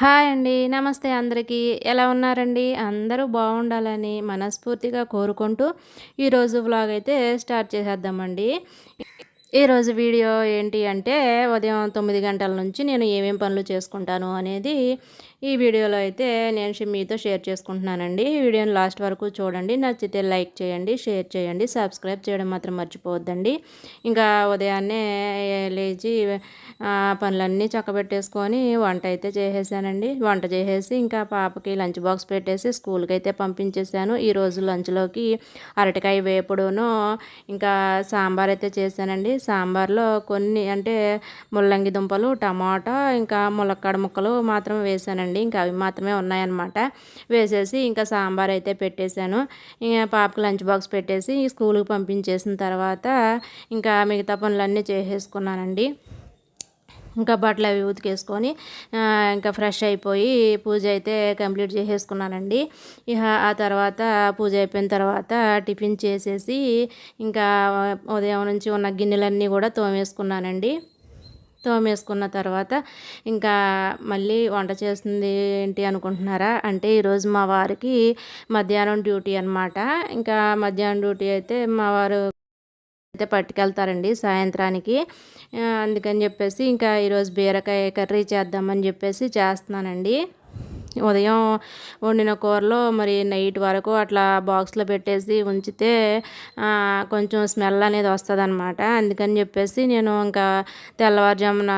Hi అండి నమస్తే అందరికీ. ఎలా ఉన్నారండి? అందరూ బాగుండాలని మనస్ఫూర్తిగా కోరుకుంటూ ఈరోజు వ్లాగ్ అయితే స్టార్ట్ చేసేద్దామండి. ఈరోజు వీడియో ఏంటి అంటే ఉదయం తొమ్మిది గంటల నుంచి నేను ఏమేం పనులు చేసుకుంటాను అనేది ఈ వీడియోలో అయితే నేను మీతో షేర్ చేసుకుంటున్నానండి. వీడియోని లాస్ట్ వరకు చూడండి. నచ్చితే లైక్ చేయండి షేర్ చేయండి సబ్స్క్రైబ్ చేయడం మాత్రం మర్చిపోవద్దండి. ఇంకా ఉదయాన్నే లేచి పనులన్నీ చక్కబెట్టేసుకొని వంట అయితే చేసేసానండి. వంట చేసేసి ఇంకా పాపకి లంచ్ బాక్స్ పెట్టేసి స్కూల్కి అయితే పంపించేశాను. ఈరోజు లంచ్లోకి అరటికాయ వేపుడును ఇంకా సాంబార్ అయితే చేశానండి. సాంబార్లో కొన్ని అంటే ముల్లంగి దుంపలు టమాటా ఇంకా ములక్కాడ ముక్కలు మాత్రం వేసానండి. ఇంకా అవి మాత్రమే ఉన్నాయన్నమాట. వేసేసి ఇంకా సాంబార్ అయితే పెట్టేశాను. ఇంకా పాపకు లంచ్ బాక్స్ పెట్టేసి స్కూల్కి పంపించేసిన తర్వాత ఇంకా మిగతా పనులన్నీ చేసేసుకున్నానండి. ఇంకా బట్టలు అవి ఉతికేసుకొని ఇంకా ఫ్రెష్ అయిపోయి పూజ అయితే కంప్లీట్ చేసేసుకున్నానండి. ఇక ఆ తర్వాత పూజ అయిపోయిన తర్వాత టిఫిన్ చేసేసి ఇంకా ఉదయం నుంచి ఉన్న గిన్నెలన్నీ కూడా తోమేసుకున్నానండి. తోమేసుకున్న తర్వాత ఇంకా మళ్ళీ వంట చేస్తుంది ఏంటి అనుకుంటున్నారా? అంటే ఈరోజు మా వారికి మధ్యాహ్నం డ్యూటీ అనమాట ఇంకా మధ్యాహ్నం డ్యూటీ అయితే మా వారు అయితే పట్టుకెళ్తారండి సాయంత్రానికి. అందుకని చెప్పేసి ఇంకా ఈరోజు బీరకాయ కర్రీ చేద్దామని చెప్పేసి చేస్తున్నానండి. ఉదయం వండిన కూరలో మరి నైట్ వరకు అట్లా బాక్స్లో పెట్టేసి ఉంచితే కొంచెం స్మెల్ అనేది వస్తుంది అనమాట అందుకని చెప్పేసి నేను ఇంకా తెల్లవారుజామున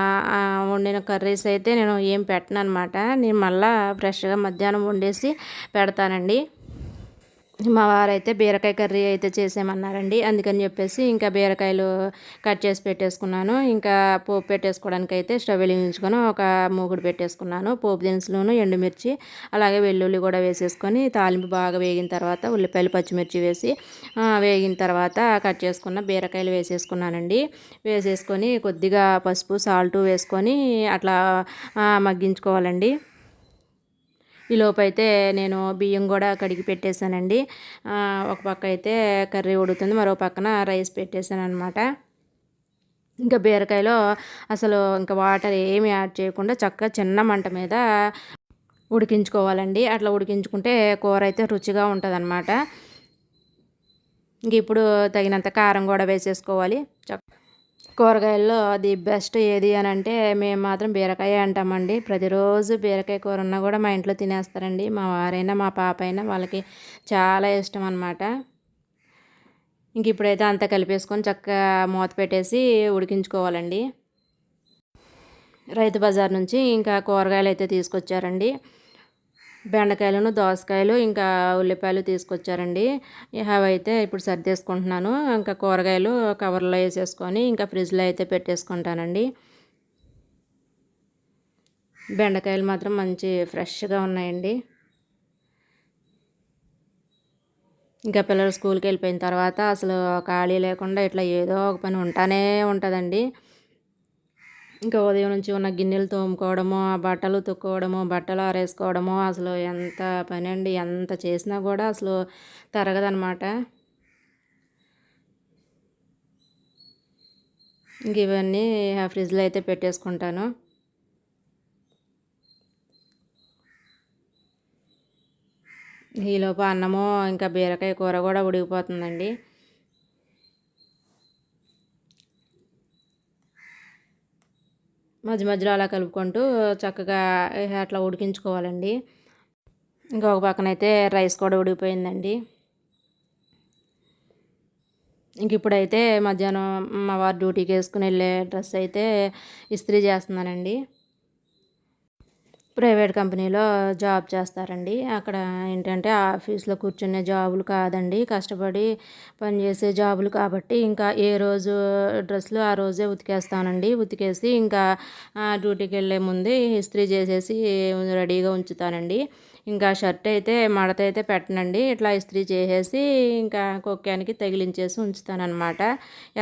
వండిన కర్రీస్ అయితే నేను ఏం పెట్టను అనమాట నేను మళ్ళీ ఫ్రెష్గా మధ్యాహ్నం వండేసి పెడతానండి. మా వారైతే బీరకాయ కర్రీ అయితే చేసేయమన్నారండి. అందుకని చెప్పేసి ఇంకా బీరకాయలు కట్ చేసి పెట్టేసుకున్నాను. ఇంకా పోపు పెట్టేసుకోవడానికి అయితే స్టవ్ వెలిగించుకొని ఒక మూగుడు పెట్టేసుకున్నాను. పోపు దినుసులను ఎండుమిర్చి అలాగే వెల్లుల్లి కూడా వేసేసుకొని తాలింపు బాగా వేగిన తర్వాత ఉల్లిపాయలు పచ్చిమిర్చి వేసి వేగిన తర్వాత కట్ చేసుకున్న బీరకాయలు వేసేసుకున్నానండి. వేసేసుకొని కొద్దిగా పసుపు సాల్ట్ వేసుకొని అట్లా మగ్గించుకోవాలండి. ఈలోపైతే నేను బియ్యం కూడా కడిగి పెట్టేశానండి. ఒక పక్క అయితే కర్రీ ఉడుకుతుంది మరో పక్కన రైస్ పెట్టేశాను అనమాట ఇంకా బీరకాయలో అసలు ఇంకా వాటర్ ఏమి యాడ్ చేయకుండా చక్కగా చిన్న మంట మీద ఉడికించుకోవాలండి. అట్లా ఉడికించుకుంటే కూర అయితే రుచిగా ఉంటుంది అనమాట ఇంక ఇప్పుడు తగినంత కారం కూడా వేసేసుకోవాలి. చక్క కూరగాయల్లో ది బెస్ట్ ఏది అని అంటే మేము మాత్రం బీరకాయ అంటామండి. ప్రతిరోజు బీరకాయ కూర ఉన్నా కూడా మా ఇంట్లో తినేస్తారండి. మా వారైనా మా పాప అయినా వాళ్ళకి చాలా ఇష్టం అనమాట ఇంక ఇప్పుడైతే అంతా కలిపేసుకొని చక్కగా మూత పెట్టేసి ఉడికించుకోవాలండి. రైతు బజార్ నుంచి ఇంకా కూరగాయలు అయితే తీసుకొచ్చారండి. బెండకాయలను దోసకాయలు ఇంకా ఉల్లిపాయలు తీసుకొచ్చారండి. అవైతే ఇప్పుడు సర్దేసుకుంటున్నాను. ఇంకా కూరగాయలు కవర్లో వేసేసుకొని ఇంకా ఫ్రిడ్జ్లో అయితే పెట్టేసుకుంటానండి. బెండకాయలు మాత్రం మంచి ఫ్రెష్గా ఉన్నాయండి. ఇంకా పిల్లలు స్కూల్కి వెళ్ళిపోయిన తర్వాత అసలు ఖాళీ లేకుండా ఇట్లా ఏదో ఒక పని ఉంటానే ఉంటుందండి. ఇంకా ఉదయం నుంచి ఉన్న గిన్నెలు తోముకోవడము ఆ బట్టలు తుక్కోవడము బట్టలు ఆరేసుకోవడము అసలు ఎంత పని అండి ఎంత చేసినా కూడా అసలు తరగదనమాట ఇంక ఇవన్నీ ఫ్రిడ్జ్లో అయితే పెట్టేసుకుంటాను. ఈలోపు అన్నము ఇంకా బీరకాయ కూర కూడా ఉడికిపోతుందండి. మధ్య మధ్యలో అలా కలుపుకుంటూ చక్కగా అట్లా ఉడికించుకోవాలండి. ఇంకొక పక్కన అయితే రైస్ కూడా ఉడికిపోయిందండి. ఇంక ఇప్పుడైతే మధ్యాహ్నం మా వారు డ్యూటీకి వేసుకుని వెళ్ళే డ్రెస్ అయితే ఇస్త్రీ చేస్తున్నానండి. ప్రైవేట్ కంపెనీలో జాబ్ చేస్తారండి. అక్కడ ఏంటంటే ఆఫీస్లో కూర్చునే జాబులు కాదండి. కష్టపడి పనిచేసే జాబులు కాబట్టి ఇంకా ఏ రోజు డ్రెస్సులు ఆ రోజే ఉతికేస్తానండి. ఉతికేసి ఇంకా డ్యూటీకి వెళ్ళే ముందే ఇస్త్రీ చేసేసి రెడీగా ఉంచుతానండి. ఇంకా షర్ట్ అయితే మడత అయితే పెట్టనండి. ఇట్లా ఇస్త్రీ చేసేసి ఇంకా కొక్కానికి తగిలించేసి ఉంచుతానమాట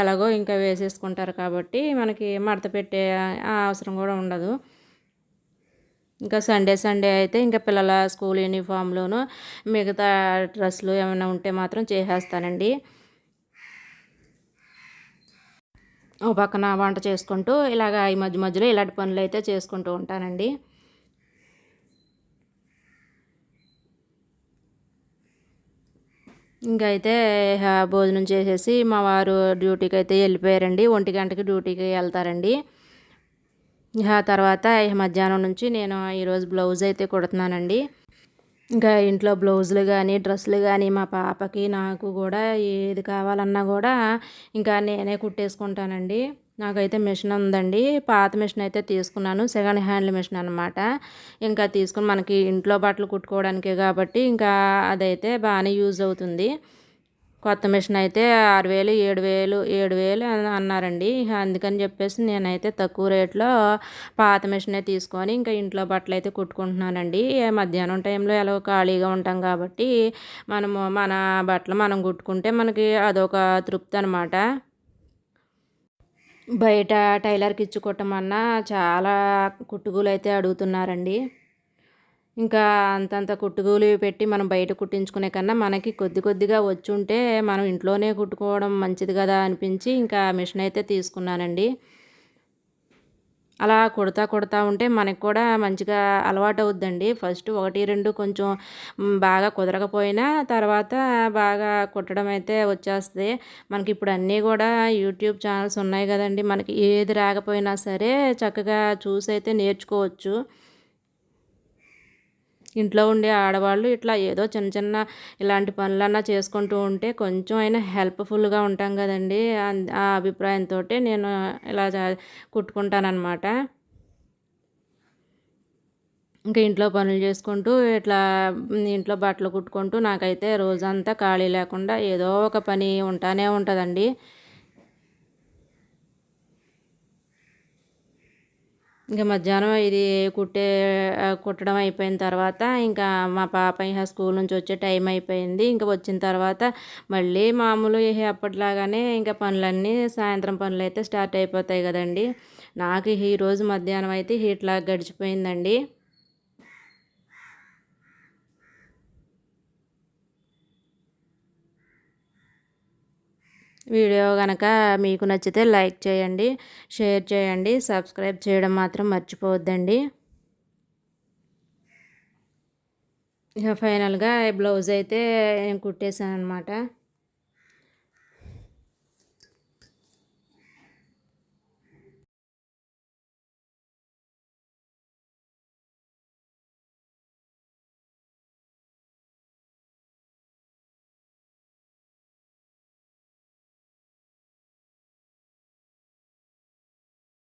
ఎలాగో ఇంకా వేసేసుకుంటారు కాబట్టి మనకి మడత పెట్టే అవసరం కూడా ఉండదు. ఇంకా సండే సండే అయితే ఇంకా పిల్లల స్కూల్ యూనిఫామ్లోనూ మిగతా డ్రెస్సులు ఏమైనా ఉంటే మాత్రం చేసేస్తానండి. ఓ పక్కన వంట చేసుకుంటూ ఇలాగ ఈ మధ్య మధ్యలో ఇలాంటి పనులు అయితే చేసుకుంటూ ఉంటానండి. ఇంకా అయితే భోజనం చేసేసి మా వారు డ్యూటీకి అయితే వెళ్ళిపోయారండి. ఒంటి గంటకి డ్యూటీకి వెళ్తారండి. ఆ తర్వాత మధ్యాహ్నం నుంచి నేను ఈరోజు బ్లౌజ్ అయితే కుడుతున్నానండి. ఇంకా ఇంట్లో బ్లౌజులు కానీ డ్రెస్సులు కానీ మా పాపకి నాకు కూడా ఏది కావాలన్నా కూడా ఇంకా నేనే కుట్టేసుకుంటానండి. నాకైతే మిషన్ ఉందండి. పాత మిషన్ అయితే తీసుకున్నాను. సెకండ్ హ్యాండ్ మిషన్ అనమాట ఇంకా తీసుకుని మనకి ఇంట్లో బట్టలు కుట్టుకోవడానికే కాబట్టి ఇంకా అదైతే బాగానే యూజ్ అవుతుంది. కొత్త మిషన్ అయితే ఆరు వేలు ఏడు వేలు ఏడు వేలు అన్నారండి. అందుకని చెప్పేసి నేనైతే తక్కువ రేట్లో పాత మిషనే తీసుకొని ఇంకా ఇంట్లో బట్టలు అయితే కుట్టుకుంటున్నానండి. మధ్యాహ్నం టైంలో ఎలా ఖాళీగా ఉంటాం కాబట్టి మనము మన బట్టలు మనం కుట్టుకుంటే మనకి అదొక తృప్తి అనమాట బయట టైలర్కి ఇచ్చి కుట్టమన్నా చాలా కుట్టుగులు అయితే అడుగుతున్నారండి. ఇంకా అంతంత కుట్టుగూలి పెట్టి మనం బయట కుట్టించుకునే కన్నా మనకి కొద్ది కొద్దిగా వచ్చుంటే మనం ఇంట్లోనే కుట్టుకోవడం మంచిది కదా అనిపించి ఇంకా మిషన్ అయితే తీసుకున్నానండి. అలా కుడతా కుడతా ఉంటే మనకు కూడా మంచిగా అలవాటు అవుద్దండి. ఫస్ట్ ఒకటి రెండు కొంచెం బాగా కుదరకపోయినా తర్వాత బాగా కుట్టడం అయితే వచ్చేస్తుంది. మనకి ఇప్పుడు అన్నీ కూడా యూట్యూబ్ ఛానల్స్ ఉన్నాయి కదండి. మనకి ఏది రాకపోయినా సరే చక్కగా చూసి అయితే నేర్చుకోవచ్చు. ఇంట్లో ఉండే ఆడవాళ్ళు ఇట్లా ఏదో చిన్న చిన్న ఇలాంటి పనులన్నా చేసుకుంటూ ఉంటే కొంచెం అయినా హెల్ప్ఫుల్గా ఉంటాం కదండి. అన్- ఆ అభిప్రాయంతో నేను ఇలా కుట్టుకుంటానమాట కుట్టుకుంటానన్నమాట. ఇంకా ఇంట్లో పనులు చేసుకుంటూ ఇట్లా ఇంట్లో బట్టలు కుట్టుకుంటూ నాకైతే రోజంతా ఖాళీ లేకుండా ఏదో ఒక పని ఉంటానే ఉంటుందండి. ఇంకా మధ్యాహ్నం ఇది కుట్టే కుట్టడం అయిపోయిన తర్వాత ఇంకా మా పాప ఇక స్కూల్ నుంచి వచ్చే టైం అయిపోయింది. ఇంకా వచ్చిన తర్వాత మళ్ళీ మామూలు ఇక ఇంకా పనులన్నీ సాయంత్రం పనులు అయితే స్టార్ట్ అయిపోతాయి కదండి. నాకు ఈరోజు మధ్యాహ్నం అయితే ఇట్లా గడిచిపోయిందండి. వీడియో కనుక మీకు నచ్చితే లైక్ చేయండి షేర్ చేయండి సబ్స్క్రైబ్ చేయడం మాత్రం మర్చిపోవద్దండి. ఇక ఫైనల్గా బ్లౌజ్ అయితే నేను కుట్టేశాను అనమాట